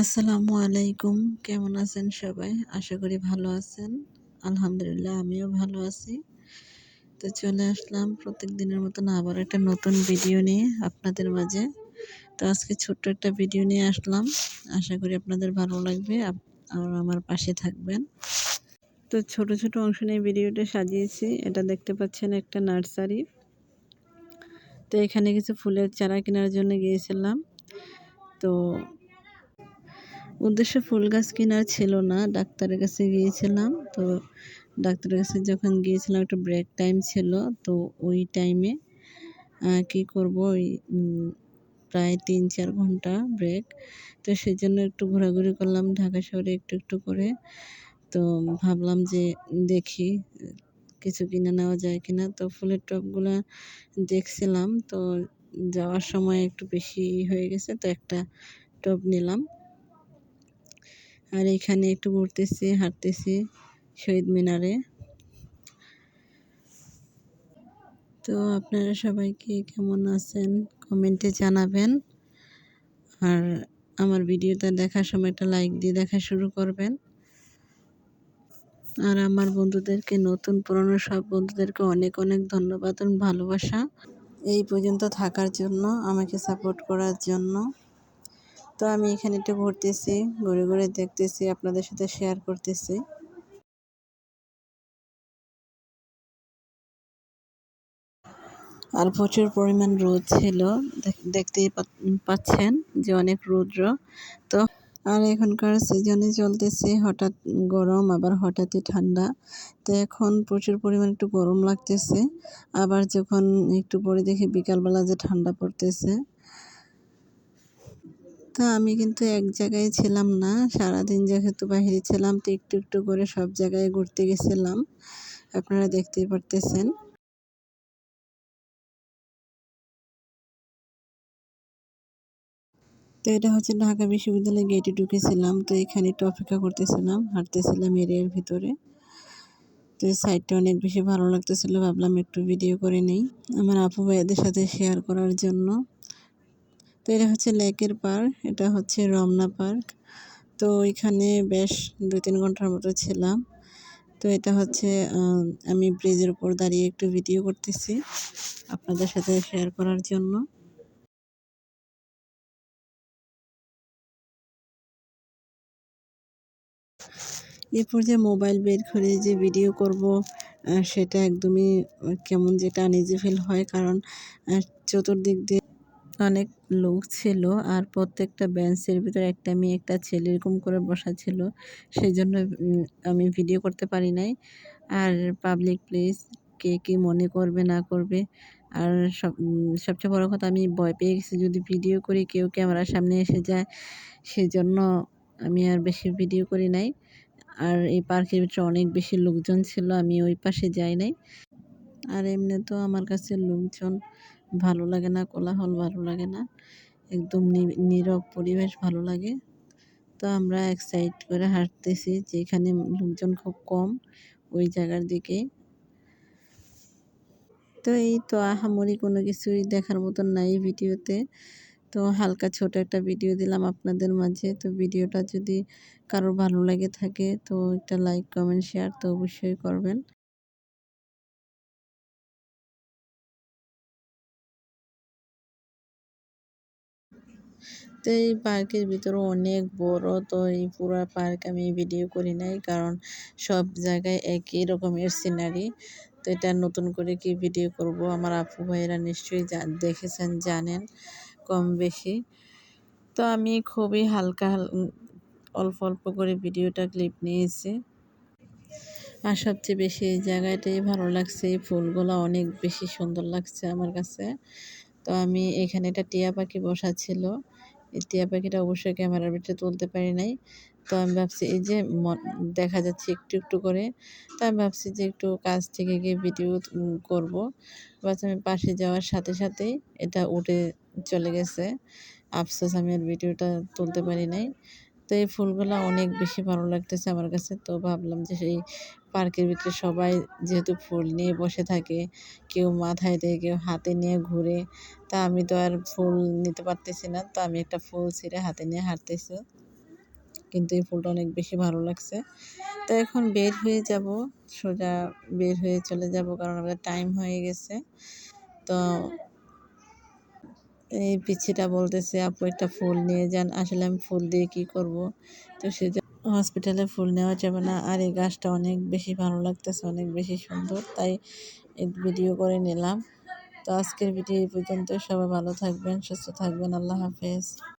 আসসালামু আলাইকুম। কেমন আছেন সবাই? আশা করি ভালো আছেন। আলহামদুলিল্লাহ, আমিও ভালো আছি। তো চলে আসলাম প্রত্যেক দিনের মতন আবার একটা নতুন ভিডিও নিয়ে আপনাদের মাঝে। তো আজকে ছোট্ট একটা ভিডিও নিয়ে আসলাম। আশা করি আপনাদের ভালো লাগবে আর আমার পাশে থাকবেন। তো ছোট ছোট অংশ নিয়ে ভিডিওটা সাজিয়েছি। এটা দেখতে পাচ্ছেন একটা নার্সারি। তো এখানে কিছু ফুলের চারা কেনার জন্য গিয়েছিলাম। তো উদ্দেশ্য ফুল গাছ কেনার ছিল না, ডাক্তারের কাছে গিয়েছিলাম। তো ডাক্তারের কাছে যখন গিয়েছিলাম, একটা ব্রেক টাইম ছিল, তো ওই টাইমে কি করব, ওই প্রায় তিন চার ঘণ্টা ব্রেক তো সেই জন্য একটু ঘোরাঘুরি করলাম, ঢাকা শহরে একটু একটু করে। তো ভাবলাম যে, দেখি, কিছু কিনে নেওয়া যায় কিনা। তো ফুলের টবগুলো দেখছিলাম, তো যাওয়ার সময় একটু বেশি হয়ে গেছে, তো একটা টব নিলাম। আর এখানে একটু ঘুরতেছি, হাঁটতেছি শহীদ মিনারে। তো আপনারা সবাইকে কেমন আছেন কমেন্টে জানাবেন। আর আমার ভিডিওটা দেখার সময় একটা লাইক দিয়ে দেখা শুরু করবেন। আর আমার বন্ধুদেরকে, নতুন পুরনো সব বন্ধুদেরকে অনেক অনেক ধন্যবাদ ভালোবাসা। এই পর্যন্ত থাকার জন্য, আমাকে সাপোর্ট করার জন্য। তো আমি এখানে একটু ঘুরতেছি, ঘুরে ঘুরে দেখতেছি, আপনাদের সাথে শেয়ার করতেছি। আর প্রচুর পরিমাণ রোদ ছিল দেখতেই পাচ্ছেন যে অনেক রৌদ্র। তো আর এখনকার সিজনে চলতেছে, হঠাৎ গরম, আবার হঠাৎই ঠান্ডা। তো এখন প্রচুর পরিমাণ একটু গরম লাগতেছে। আবার যখন একটু পরে দেখি বিকালবেলা যে ঠান্ডা পড়তেছে তো আমি কিন্তু এক জায়গায় ছিলাম না। সারাদিন যেহেতু বাহিরে ছিলাম, তো একটু একটু করে সব জায়গায় ঘুরতে গেছিলাম। আপনারা দেখতেই পারতেছেন। তো এটা হচ্ছে ঢাকা বিশ্ববিদ্যালয়ে গেটে ঢুকেছিলাম, তো এখানে একটু অপেক্ষা করতেছিলাম, হাঁটতেছিলাম এরিয়ার ভিতরে। তো এই সাইডটা অনেক বেশি ভালো লাগতেছিল, ভাবলাম একটু ভিডিও করে নেই। আমার আপু ভাইয়াদের সাথে শেয়ার করার জন্য। তো এটা হচ্ছে লেকের পার্ক এটা হচ্ছে রমনা পার্ক তো এখানে বেশ দু তিন ঘণ্টার মতো ছিলাম। তো এটা হচ্ছে আমি ব্রিজের উপর দাঁড়িয়ে একটু ভিডিও করতেছি আপনাদের সাথে শেয়ার করার জন্য। এরপর যে মোবাইল বের করে যে ভিডিও করব সেটা একদমই কেমন যেটা নিজে ফিল হয়, কারণ চতুর্দিক দিয়ে অনেক লোক ছিল আর প্রত্যেকটা বেঞ্চের ভিতরে একটা মেয়ে, একটা ছেলে এরকম করে বসা ছিল। সেই জন্য আমি ভিডিও করতে পারি নাই। আর পাবলিক প্লেস কে কী মনে করবে, না করবে? আর সব সবচেয়ে বড় কথা, আমি ভয় পেয়ে গেছি যদি ভিডিও করি, কেউ ক্যামেরার সামনে এসে যায়, সেজন্য আমি আর বেশি ভিডিও করি নাই। আর এই পার্কের ভিতরে অনেক বেশি লোকজন ছিল, আমি ওই পাশে যাই নাই। আর এমনি তো আমার কাছে লোকজন ভালো লাগে না, কোলাহল ভালো লাগে না, একদম নীরব পরিবেশ ভালো লাগে। তো আমরা এক সাইড করে হাঁটতেছি, যেখানে লোকজন খুব কম, ওই জায়গার দিকে। তো এই তো আহামরি কোনো কিছুই দেখার মতন নাই ভিডিওতে। তো হালকা ছোট একটা ভিডিও দিলাম আপনাদের মাঝে। তো ভিডিওটা যদি কারোর ভালো লাগে থাকে, তো একটা লাইক কমেন্ট শেয়ার তো অবশ্যই করবেন। তো এই পার্কের ভিতরে অনেক বড়, তো এই পুরো পার্ক আমি ভিডিও করি নাই কারণ সব জায়গায় একই রকমের সিনারি তো এটা নতুন করে কি ভিডিও করব আমার আপু ভাইয়েরা নিশ্চয়ই দেখেছেন, জানেন কম বেশি। তো আমি খুবই হালকা অল্প অল্প করে ভিডিওটা ক্লিপ নিয়েছি। আর সবচেয়ে বেশি এই জায়গাটাই ভালো লাগছে, এই ফুলগুলো অনেক বেশি সুন্দর লাগছে আমার কাছে। তো আমি এখানে একটা টিয়া পাখি বসা ছিল এই টিয়া পাখিটা অবশ্যই ক্যামেরার ভিতরে তুলতে পারি নাই। তো আমি ভাবছি এই যে দেখা যাচ্ছে একটু একটু করে। তো আমি ভাবছি যে একটু কাছ থেকে গিয়ে ভিডিও করব। বাস আমি পাশে যাওয়ার সাথে সাথেই এটা উঠে চলে গেছে। আফসোস আমি আর ভিডিওটা তুলতে পারি নাই। তো এই ফুলগুলো অনেক বেশি ভালো লাগতেছে আমার কাছে। তো ভাবলাম যে সেই পার্কের ভিতরে সবাই যেহেতু ফুল নিয়ে বসে থাকে, কেউ মাথায় দেয়, কেউ হাতে নিয়ে ঘুরে, তা আমি তো আর ফুল নিতে পারতেছি না। তো আমি একটা ফুল ছিঁড়ে হাতে নিয়ে হাঁটতেছি। কিন্তু এই ফুলটা অনেক বেশি ভালো লাগছে। তো এখন বের হয়ে যাব, সোজা বের হয়ে চলে যাব কারণ আমাদের টাইম হয়ে গেছে। তো এই পিচ্ছিটা বলতেছে, আপু একটা ফুল নিয়ে যান, আসলে আমি ফুল দিয়ে কি করব? তো সে হসপিটালে ফুল নেওয়া যাবে না। আর এই গাছটা অনেক বেশি ভালো লাগতেছে, অনেক বেশি সুন্দর, তাই ভিডিও করে নিলাম। তো আজকের ভিডিও এই পর্যন্ত সবাই ভালো থাকবেন, সুস্থ থাকবেন। আল্লাহ হাফেজ।